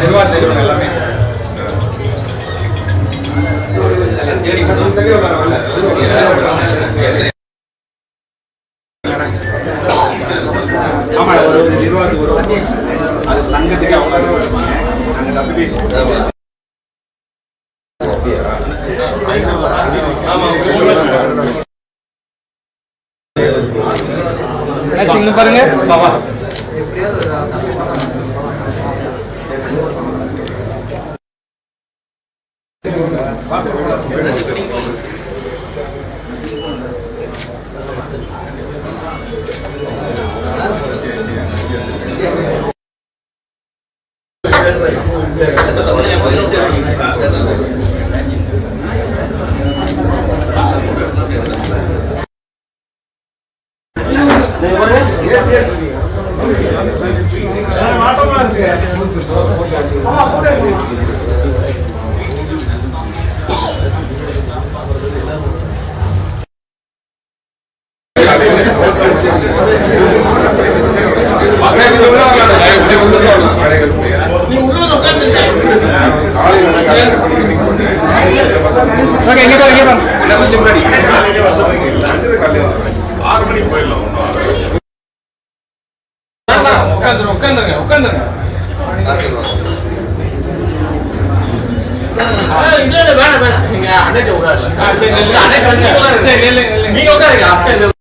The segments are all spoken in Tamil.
நிர்வாகத்தில் எல்லாமே தேடி அது சங்கத்துக்கு அவங்க நாங்கள் தப்பி பேசுவோம் நெக்ஸ்ட் பாருங்க. பாவா வாசல் வேணாம் வேணாம். நீங்க அன்னைக்கு உட்காரல நீங்க உட்காருங்க.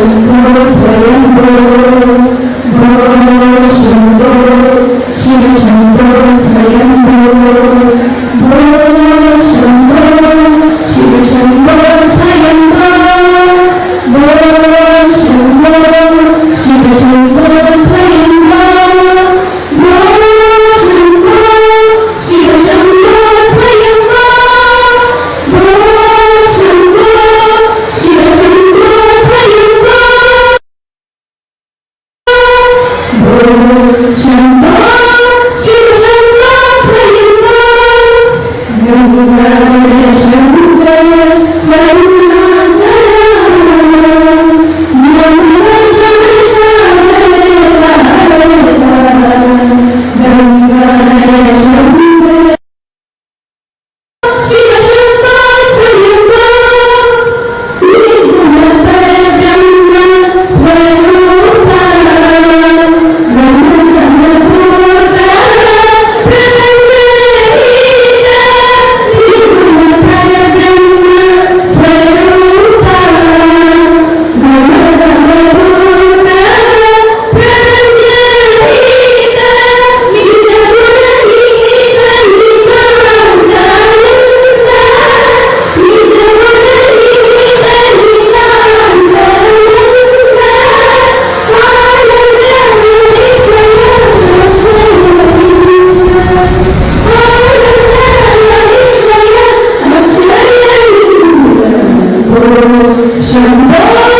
Thank you. Shalom.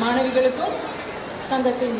மாணவிகளுக்கும் சங்கத்தின்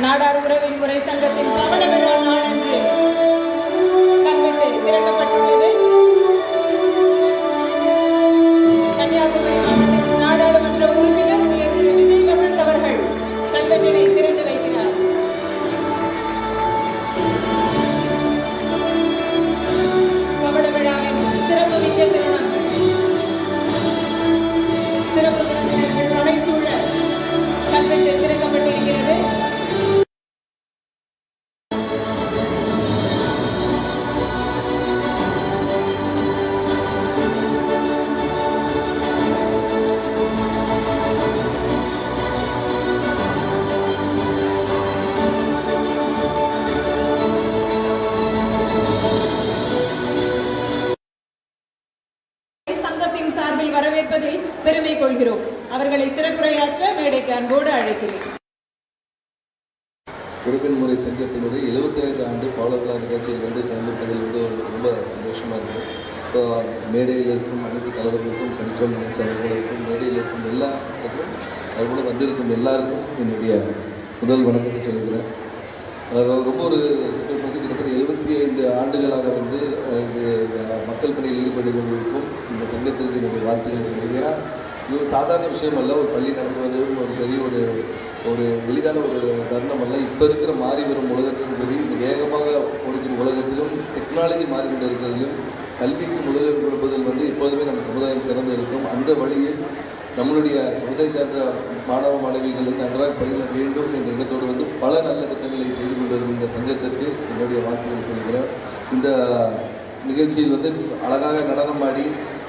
நாடார் உறவின் முறை சங்கத்தின் கவன ஐந்து ஆண்டுகளாக வந்து அஹ், மக்கள் பணியில் ஈடுபட்டு கொண்டிருக்கும் இந்த சங்கத்திற்கு என்னுடைய வாழ்த்துக்களை சொல்லிக்கிறேன் இது ஒரு சாதாரண விஷயம் அல்ல ஒரு பள்ளி நடத்துவதும் ஒரு சரி ஒரு ஒரு எளிதான ஒரு தருணம் அல்ல. இப்போ இருக்கிற மாறி வரும் உலகத்திலும் சரி வேகமாக ஓடுகிற உலகத்திலும் டெக்னாலஜி மாறிக்கொண்டு இருக்கிறதிலும் கல்விக்கு முதலிடம் கொடுப்பதில் வந்து எப்போதுமே நம்ம சமுதாயம் சிறந்து இருக்கும். அந்த வழியில் நம்மளுடைய சமுதாய சார்ந்த மாணவ மாணவிகள் நன்றாக பயில வேண்டும் என்ற எண்ணத்தோடு வந்து பல நல்ல திட்டங்களை செய்து கொண்டு இந்த சங்கத்திற்கு என்னுடைய வாழ்த்துக்களை சொல்கிறேன் இந்த நிகழ்ச்சியில் வந்து அழகாக நடனம் ஆடி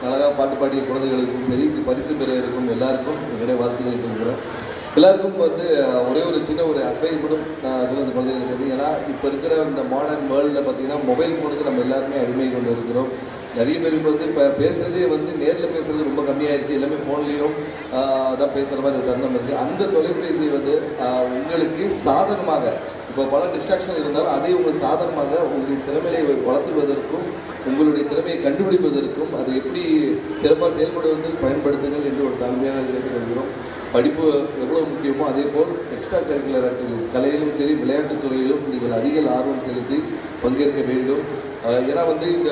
அழகாக பாட்டு பாடிய குழந்தைகளுக்கும் சரி பரிசு பெற இருக்கும் எல்லாருக்கும் என்னுடைய வாழ்த்துக்களை சொல்கிறேன் எல்லாருக்கும் வந்து ஒரே ஒரு சின்ன ஒரு அட்வைஸ் மட்டும் நான் அதில் இந்த குழந்தைகளுக்கு வந்து ஏன்னா இப்போ இருக்கிற இந்த மாடர்ன் வேர்ல்டில் பார்த்தீங்கன்னா மொபைல் ஃபோனுக்கு நம்ம எல்லாருமே அடிமை கொண்டு இருக்கிறோம். நிறைய பேர் இப்போ வந்து இப்போ பேசுகிறதே வந்து நேரில் பேசுகிறது ரொம்ப கம்மியாக எல்லாமே ஃபோன்லேயும் தான் பேசுகிற மாதிரி ஒரு தருணம் இருக்குது அந்த தொலைபேசி வந்து உங்களுக்கு சாதகமாக இப்போ பல டிஸ்ட்ராக்ஷன் இருந்தாலும் அதை உங்கள் சாதகமாக உங்களுடைய திறமையை வளர்த்துவதற்கும் உங்களுடைய திறமையை கண்டுபிடிப்பதற்கும் அதை எப்படி சிறப்பாக செயல்படுவதில் பயன்படுத்துங்கள் என்று ஒரு தாழ்மையாக கேட்டுக்கொள்கிறோம் படிப்பு எவ்வளோ முக்கியமோ அதே போல் எக்ஸ்ட்ரா கரிக்குலர் ஆக்டிவிட்டிஸ் கலையிலும் சரி விளையாட்டுத் துறையிலும் நீங்கள் அதிக ஆர்வம் செலுத்தி பங்கேற்க வேண்டும். ஏன்னா வந்து இந்த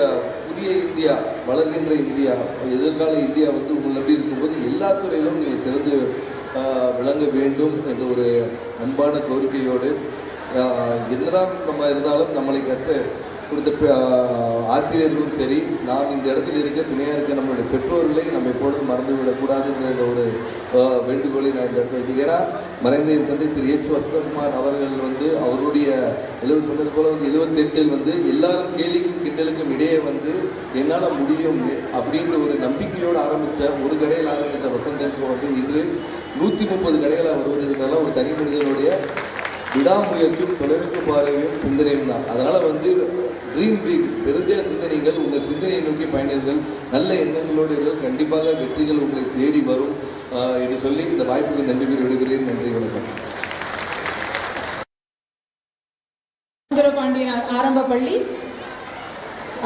புதிய இந்தியா வளர்கின்ற இந்தியா எதிர்கால இந்தியா வந்து உங்களை நம்பி இருக்கும்போது எல்லா துறையிலும் நீங்கள் சிறந்து ஆஹ் விளங்க வேண்டும் என்ற ஒரு அன்பான கோரிக்கையோடு ஆஹ் என்னதான் நம்ம இருந்தாலும் நம்மளை கற்று கொடுத்த ஆசிரியர்களும் சரி நாம் இந்த இடத்துல இருக்க துணையாக இருக்க நம்மளுடைய பெற்றோர்களை நம்ம எப்பொழுதும் மறந்து விடக்கூடாதுங்கிற ஒரு வேண்டுகோளை நான் இந்த இடத்துல வைக்கிறேன். ஏன்னா மறைந்த என் தந்தை திரு எச் வசந்தகுமார் அவர்கள் வந்து அவருடைய எழுபது சொன்னது போல வந்து எழுபத்தெட்டில் வந்து எல்லாரும் கேலிக்கும் கிண்டலுக்கும் இடையே வந்து என்னால் முடியும் அப்படின்ற ஒரு நம்பிக்கையோடு ஆரம்பித்த ஒரு கடையில் ஆரம்பித்த வசந்தன் வந்து இன்று நூற்றி முப்பது கடைகளாக வருவதற்கான ஒரு தனி மனிதனுடைய விடாமுயற்சியும் தொலைநோக்கு பார்வையும் சிந்தனையும் தான். அதனால் வந்து ட்ரீம் பீக் பெருதே சிந்தனைகள் உங்கள் சிந்தனையை நோக்கி பயணிகள் நல்ல எண்ணங்களோடு இருங்கள். கண்டிப்பாக வெற்றிகள் உங்களை தேடி வரும். என்று சொல்லி இந்த வாய்ப்புக்கு நன்றி கூறி விடுகிறேன். நன்றி வணக்கம். சுந்தரபாண்டியன் ஆரம்ப பள்ளி.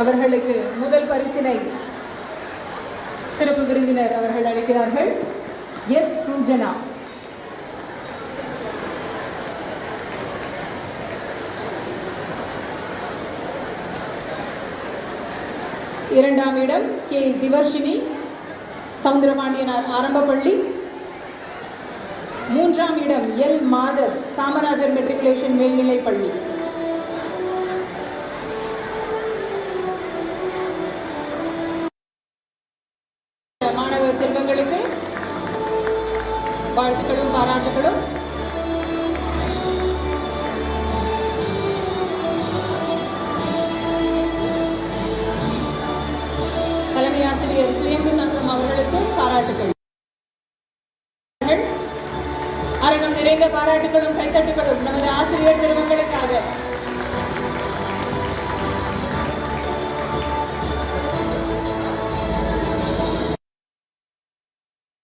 அவர்களுக்கு முதல் பரிசினை சிறப்பு விருந்தினர் அவர்கள் அளிக்கிறார்கள். எஸ். ரூஜனா இரண்டாம் இடம் கே திவர்ஷினி சவுந்தரபாண்டியனார் ஆரம்ப பள்ளி மூன்றாம் இடம் எல் மாதவ் காமராஜர் மெட்ரிகுலேஷன் மேல்நிலைப் பள்ளி மாணவ செல்வங்களுக்கு வாழ்த்துக்களும் பாராட்டுகளும்.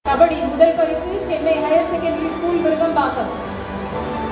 கபடி முதல் பரிசு Chennai higher secondary school Virugambakkam அவர்களுக்கு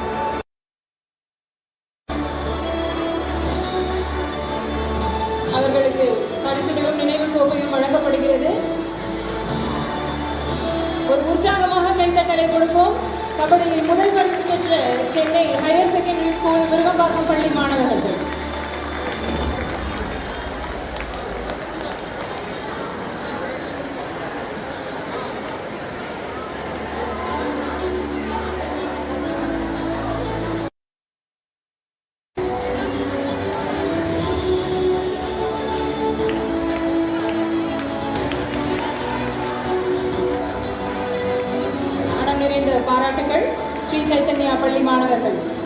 ചൈതന്യ പള്ളി മാണകർ പള്ളി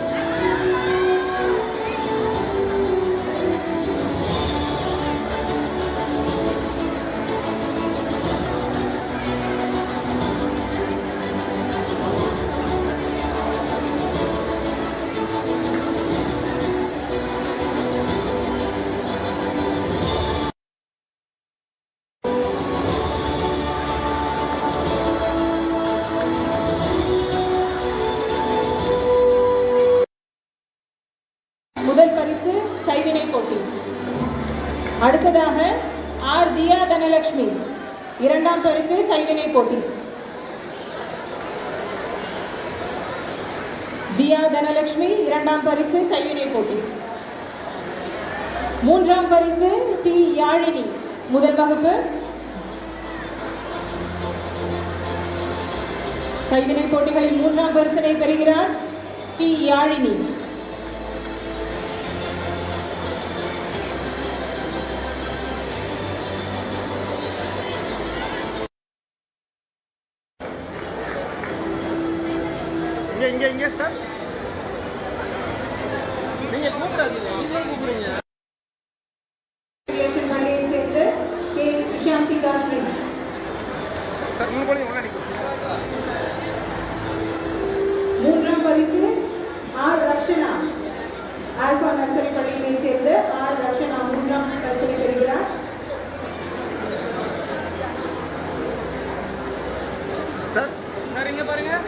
மூன்றாம் பரிசு டி யாழினி. முதல் வகுப்பு. கைவினை போட்டிகளில் மூன்றாம் பரிசனை பெறுகிறார் டி யாழினி. இங்க பாருங்க.